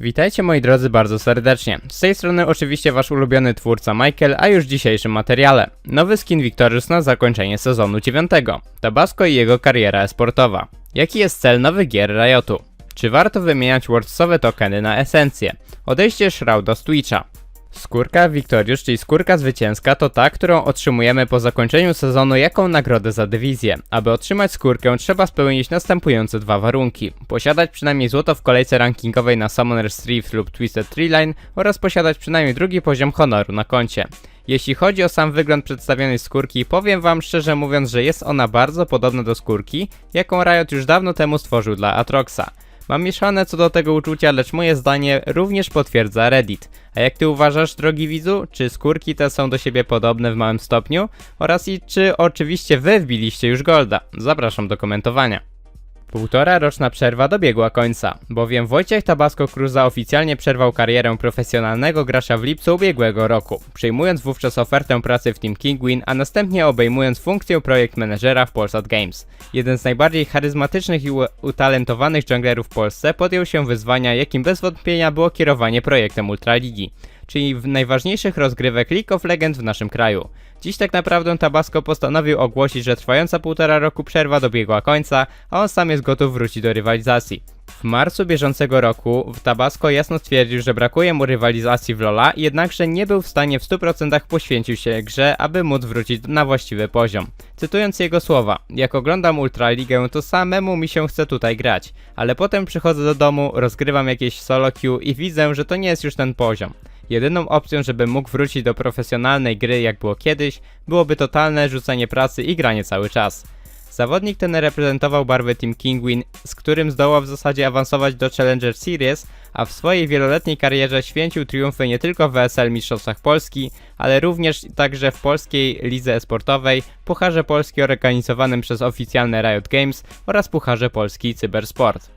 Witajcie moi drodzy bardzo serdecznie. Z tej strony oczywiście wasz ulubiony twórca Michael, a już w dzisiejszym materiale. Nowy skin Victorious na zakończenie sezonu 9. Tabasco i jego kariera esportowa. Jaki jest cel nowych gier Riotu? Czy warto wymieniać wordsowe tokeny na esencję? Odejście Shrouda z Twitcha. Skórka Victorious, czyli skórka zwycięska, to ta, którą otrzymujemy po zakończeniu sezonu jako nagrodę za dywizję. Aby otrzymać skórkę, trzeba spełnić następujące dwa warunki. Posiadać przynajmniej złoto w kolejce rankingowej na Summoner's Reef lub Twisted Tree Line oraz posiadać przynajmniej drugi poziom honoru na koncie. Jeśli chodzi o sam wygląd przedstawionej skórki, powiem wam szczerze mówiąc, że jest ona bardzo podobna do skórki, jaką Riot już dawno temu stworzył dla Atroxa. Mam mieszane co do tego uczucia, lecz moje zdanie również potwierdza Reddit. A jak ty uważasz, drogi widzu, czy skórki te są do siebie podobne w małym stopniu? Oraz i czy oczywiście wy wbiliście już Golda? Zapraszam do komentowania. Półtora roczna przerwa dobiegła końca, bowiem Wojciech Tabasco Cruza oficjalnie przerwał karierę profesjonalnego gracza w lipcu ubiegłego roku, przyjmując wówczas ofertę pracy w Team Kingwin, a następnie obejmując funkcję projekt menedżera w Polsat Games. Jeden z najbardziej charyzmatycznych i utalentowanych junglerów w Polsce podjął się wyzwania, jakim bez wątpienia było kierowanie projektem Ultraligi czyli w najważniejszych rozgrywek League of Legends w naszym kraju. Dziś tak naprawdę Tabasco postanowił ogłosić, że trwająca półtora roku przerwa dobiegła końca, a on sam jest gotów wrócić do rywalizacji. W marcu bieżącego roku Tabasco jasno stwierdził, że brakuje mu rywalizacji w Lola, jednakże nie był w stanie w 100% poświęcić się grze, aby móc wrócić na właściwy poziom. Cytując jego słowa, jak oglądam Ultraligę, to samemu mi się chce tutaj grać, ale potem przychodzę do domu, rozgrywam jakieś solo queue i widzę, że to nie jest już ten poziom. Jedyną opcją, żeby mógł wrócić do profesjonalnej gry jak było kiedyś, byłoby totalne rzucenie pracy i granie cały czas. Zawodnik ten reprezentował barwy Team Kingwin, z którym zdołał w zasadzie awansować do Challenger Series, a w swojej wieloletniej karierze święcił triumfy nie tylko w ESL Mistrzostwach Polski, ale również także w polskiej lidze esportowej, Pucharze Polski organizowanym przez oficjalne Riot Games oraz Pucharze Polski Cybersport.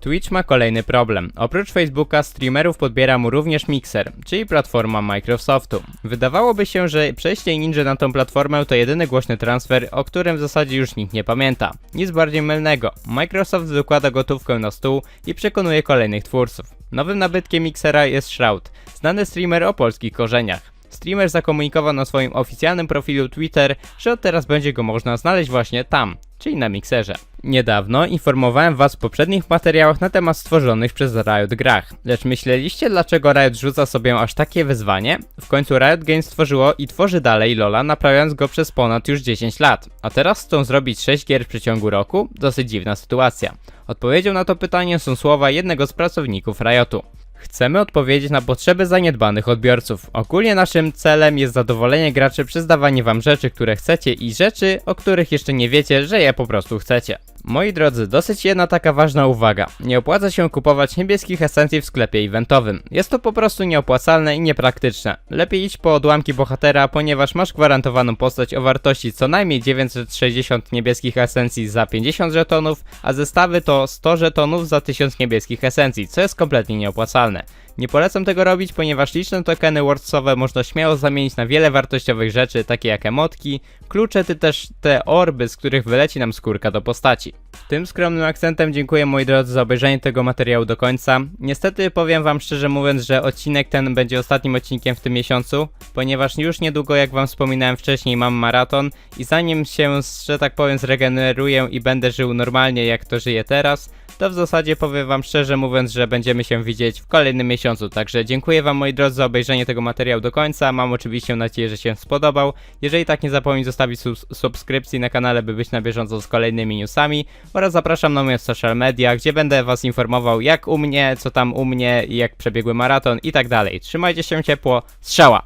Twitch ma kolejny problem. Oprócz Facebooka streamerów podbiera mu również Mixer, czyli platforma Microsoftu. Wydawałoby się, że przejście Ninja na tą platformę to jedyny głośny transfer, o którym w zasadzie już nikt nie pamięta. Nic bardziej mylnego. Microsoft wykłada gotówkę na stół i przekonuje kolejnych twórców. Nowym nabytkiem Mixera jest Shroud, znany streamer o polskich korzeniach. Streamer zakomunikował na swoim oficjalnym profilu Twitter, że od teraz będzie go można znaleźć właśnie tam, czyli na Mixerze. Niedawno informowałem was w poprzednich materiałach na temat stworzonych przez Riot grach, lecz myśleliście dlaczego Riot rzuca sobie aż takie wyzwanie? W końcu Riot Games stworzyło i tworzy dalej LoLa, naprawiając go przez ponad już 10 lat, a teraz chcą zrobić 6 gier w przeciągu roku? Dosyć dziwna sytuacja. Odpowiedzią na to pytanie są słowa jednego z pracowników Riotu. Chcemy odpowiedzieć na potrzeby zaniedbanych odbiorców. Ogólnie naszym celem jest zadowolenie graczy przez dawanie wam rzeczy, które chcecie i rzeczy, o których jeszcze nie wiecie, że je po prostu chcecie. Moi drodzy, dosyć jedna taka ważna uwaga. Nie opłaca się kupować niebieskich esencji w sklepie eventowym. Jest to po prostu nieopłacalne i niepraktyczne. Lepiej iść po odłamki bohatera, ponieważ masz gwarantowaną postać o wartości co najmniej 960 niebieskich esencji za 50 żetonów, a zestawy to 100 żetonów za 1000 niebieskich esencji, co jest kompletnie nieopłacalne. Nie polecam tego robić, ponieważ liczne tokeny wordsowe można śmiało zamienić na wiele wartościowych rzeczy, takie jak emotki, klucze, czy też te orby, z których wyleci nam skórka do postaci. Tym skromnym akcentem dziękuję moi drodzy za obejrzenie tego materiału do końca. Niestety powiem wam szczerze mówiąc, że odcinek ten będzie ostatnim odcinkiem w tym miesiącu, ponieważ już niedługo, jak wam wspominałem wcześniej, mam maraton i zanim się, że tak powiem, zregeneruję i będę żył normalnie jak to żyję teraz, to w zasadzie powiem wam szczerze mówiąc, że będziemy się widzieć w kolejnym miesiącu. Także dziękuję wam moi drodzy za obejrzenie tego materiału do końca. Mam oczywiście nadzieję, że się spodobał. Jeżeli tak, nie zapomnij zostawić subs- subskrypcji na kanale, by być na bieżąco z kolejnymi newsami. Oraz zapraszam na moje social media, gdzie będę was informował jak u mnie, co tam u mnie, jak przebiegły maraton i tak dalej. Trzymajcie się ciepło. Strzała!